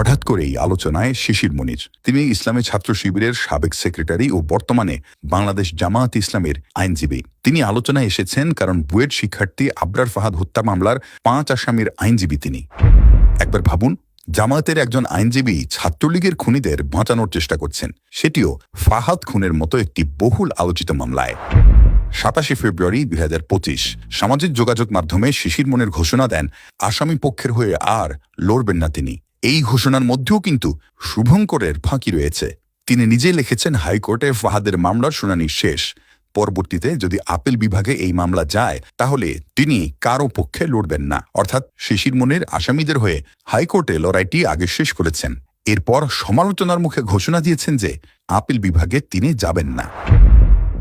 হঠাৎ করেই আলোচনায় শিশির মনির। তিনি ইসলামী ছাত্র শিবিরের সাবেক সেক্রেটারি ও বর্তমানে বাংলাদেশ জামায়াত ইসলামের আইনজীবী। তিনি আলোচনায় এসেছেন কারণ বুয়েট শিক্ষার্থী আবরার ফাহাদ হত্যা মামলার পাঁচ আসামির আইনজীবী তিনি। একবার ভাবুন, জামায়াতের একজন আইনজীবী ছাত্রলীগের খুনিদের বাঁচানোর চেষ্টা করছেন। সেটিও ফাহাদ খুনের মতো একটি বহুল আলোচিত মামলায়। সাতাশে ফেব্রুয়ারি দুই হাজার পঁচিশ, সামাজিক যোগাযোগ মাধ্যমে শিশির মনের ঘোষণা দেন, আসামি পক্ষের হয়ে আর লড়বেন না তিনি। এই ঘোষণার মধ্যেও কিন্তু শুভঙ্করের ফাঁকি রয়েছে। তিনি নিজে লিখেছেন, হাইকোর্টে ফাহাদের মামলার শুনানি শেষ। পরবর্তীতে যদি আপিল বিভাগে এই মামলা যায়, তাহলে তিনি কারও পক্ষে লড়বেন না। অর্থাৎ শিশির মনের আসামিদের হয়ে হাইকোর্টে লড়াইটি আগে শেষ করেছেন। এরপর সমালোচনার মুখে ঘোষণা দিয়েছেন যে, আপিল বিভাগে তিনি যাবেন না।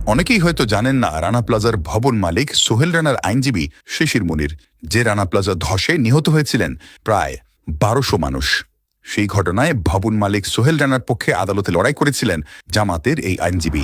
অনেকেই হয়তো জানেন না, রানা প্লাজার ভবন মালিক সোহেল রানার আইনজীবী শিশির মনির। যে রানা প্লাজা ধসে নিহত হয়েছিলেন, প্রায় বারোশো মানুষ। সেই ঘটনায় ভবন মালিক সোহেল রানার পক্ষে আদালতে লড়াই করেছিলেন জামাতের এই আইনজীবী।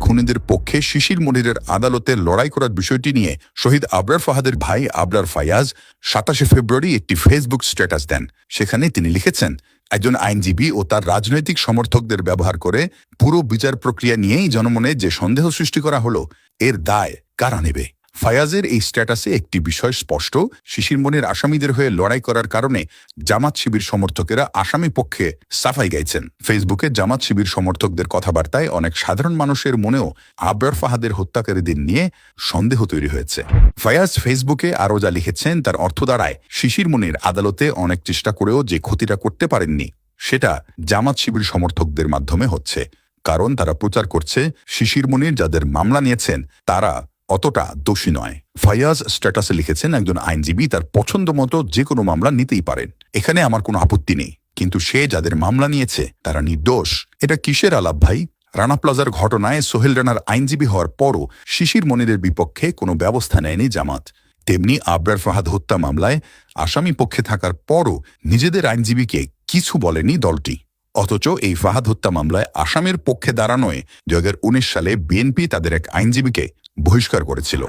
খুনিদের পক্ষে শিশির মনিরের আদালতে লড়াই করার বিষয়টি নিয়ে শহীদ আবরার ফাহাদের ভাই আবরার ফায়াজ সাতাশে ফেব্রুয়ারি একটি ফেসবুক স্ট্যাটাস দেন। সেখানে তিনি লিখেছেন, একজন আইনজীবী ও তার রাজনৈতিক সমর্থকদের ব্যবহার করে পুরো বিচার প্রক্রিয়া নিয়েই জনমনে যে সন্দেহ সৃষ্টি করা হলো, এর দায় কারা নেবে? ফায়াজের এই স্ট্যাটাসে একটি বিষয় স্পষ্ট, শিশির মনের আসামিদের হয়ে লড়াই করার কারণে জামাত শিবির সমর্থকেরা আসামি পক্ষে সাফাই গাইছেন। ফেসবুকে জামাত শিবির সমর্থকদের কথাবার্তায় অনেক সাধারণ মানুষের মনেও আবরার ফাহাদের হত্যাকারীদের নিয়ে সন্দেহ তৈরি হয়েছে। ফায়াজ ফেসবুকে আরও যা লিখেছেন তার অর্থ দাঁড়ায়, শিশির মনির আদালতে অনেক চেষ্টা করেও যে ক্ষতিটা করতে পারেননি, সেটা জামাত শিবির সমর্থকদের মাধ্যমে হচ্ছে। কারণ তারা প্রচার করছে, শিশির মনির যাদের মামলা নিয়েছেন, তারা অতটা দোষী নয়। ফায়াজ স্ট্যাটাসে লিখেছেন একজন আইনজীবী, তার পছন্দ মতো যে কোনো মামলা নিতেই পারেন। এখানে আমার কোনো আপত্তি নেই। কিন্তু সে যাদের মামলা নিয়েছে, তারা নির্দোষ। এটা কিসের আলাপ ভাই? রানা প্লাজার ঘটনায় সোহেল রানার আইনজীবী হওয়ার পরও শিশির মনিরের বিপক্ষে কোনো ব্যবস্থা নেয়নি জামাত। তেমনি আবরার ফাহাদ হত্যা মামলায় আসামি পক্ষে থাকার পরও নিজেদের আইনজীবীকে কিছু বলেনি দলটি। অথচ এই ফাহাদ হত্যা মামলায় আসামের পক্ষে দাঁড়ানোয় দু হাজার উনিশ সালে বিএনপি তাদের এক আইনজীবীকে বহিষ্কার করেছিল।